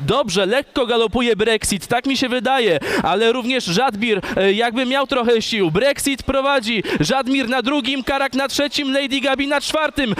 Dobrze, lekko galopuje Brexit, tak mi się wydaje, ale również Żadbir e, jakby miał trochę sił. Brexit prowadzi, Żadmir na drugim, Karak na trzecim, Lady Gabi na czwartym.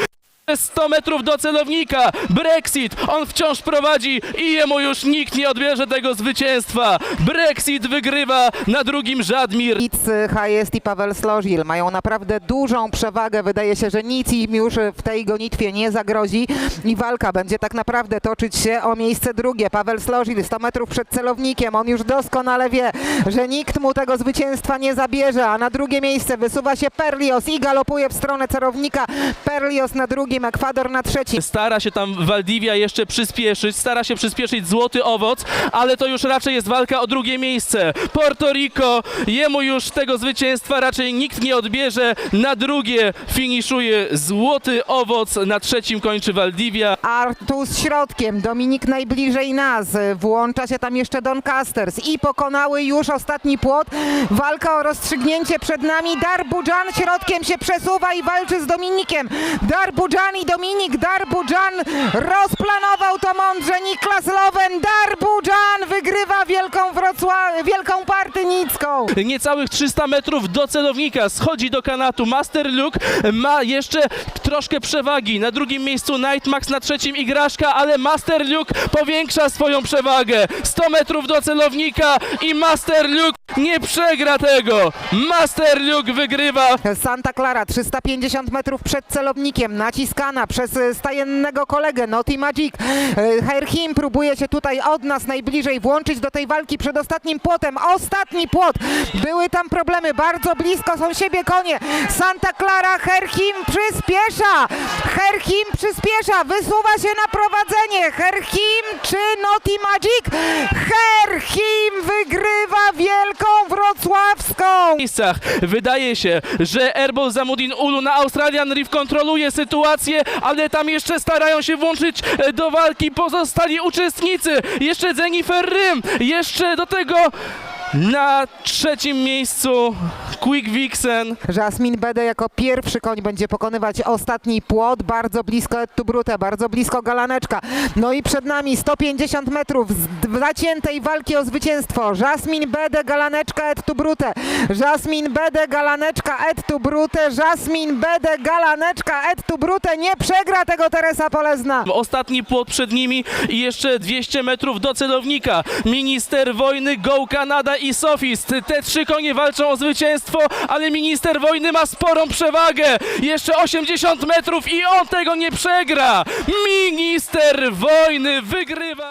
100 metrów do celownika. Brexit, on wciąż prowadzi i jemu już nikt nie odbierze tego zwycięstwa. Brexit wygrywa na drugim Żadmir. Nic Hayest i Paweł Slożil mają naprawdę dużą przewagę. Wydaje się, że nic im już w tej gonitwie nie zagrozi i walka będzie tak naprawdę toczyć się o miejsce drugie. Paweł Slożil 100 metrów przed celownikiem. On już doskonale wie, że nikt mu tego zwycięstwa nie zabierze, a na drugie miejsce wysuwa się Perlios i galopuje w stronę celownika. Perlios na drugim, Ekwador na trzecim. Stara się tam Waldivia jeszcze przyspieszyć, stara się przyspieszyć Złoty Owoc, ale to już raczej jest walka o drugie miejsce. Porto Rico, jemu już tego zwycięstwa raczej nikt nie odbierze. Na drugie finiszuje Złoty Owoc, na trzecim kończy Waldivia. Artus środkiem, Dominik najbliżej nas, włącza się tam jeszcze Don Casters i pokonały już ostatni płot. Walka o rozstrzygnięcie przed nami, Darbudżan środkiem się przesuwa i walczy z Dominikiem. Darbudżan i Dominik, Darbudżan rozplanował to mądrze, Niklas Lowen, Darbudżan wygrywa Wielką Wrocław, Wielką Partynicką. Niecałych 300 metrów do celownika, schodzi do kanatu. Master Luke ma jeszcze troszkę przewagi. Na drugim miejscu Nightmax, na trzecim Igraszka, ale Master Luke powiększa swoją przewagę. 100 metrów do celownika i Master Luke nie przegra tego. Master Luke wygrywa. Santa Clara 350 metrów przed celownikiem, naciskana przez e, stajennego kolegę Noti Magic. E, Herhim próbuje się tutaj od nas najbliżej włączyć do tej walki przed ostatnim płotem. Ostatni płot! Były tam problemy, bardzo blisko są siebie konie. Santa Clara, Herhim przyspiesza! Herhim przyspiesza, wysuwa się na prowadzenie. Herhim czy Noti Magic? Herhim wygrywa Wielką Wrocławską! miejscach. Wydaje się, że Erbol Zamudin Ulu na Australian Reef kontroluje sytuację, ale tam jeszcze starają się włączyć e, do walki pozostali uczestnicy. Jeszcze Zenifer Rym, jeszcze do tego na trzecim miejscu Quick Vixen. Jasmin Bede jako pierwszy koń będzie pokonywać ostatni płot, bardzo blisko Ettu Brute, bardzo blisko Galaneczka. No i przed nami 150 metrów z zaciętej walki o zwycięstwo. Jasmin Bede, Galaneczka, Ettu Brute. Jasmin Bede, Galaneczka, Ettu Brute. Jasmin Bede, Galaneczka, Ettu Brute. Nie przegra tego Teresa Polezna. Ostatni płot przed nimi i jeszcze 200 metrów do celownika. Minister wojny, Go Kanada i Sofist. Te trzy konie walczą o zwycięstwo, ale minister wojny ma sporą przewagę. Jeszcze 80 metrów i on tego nie przegra. Minister wojny wygrywa.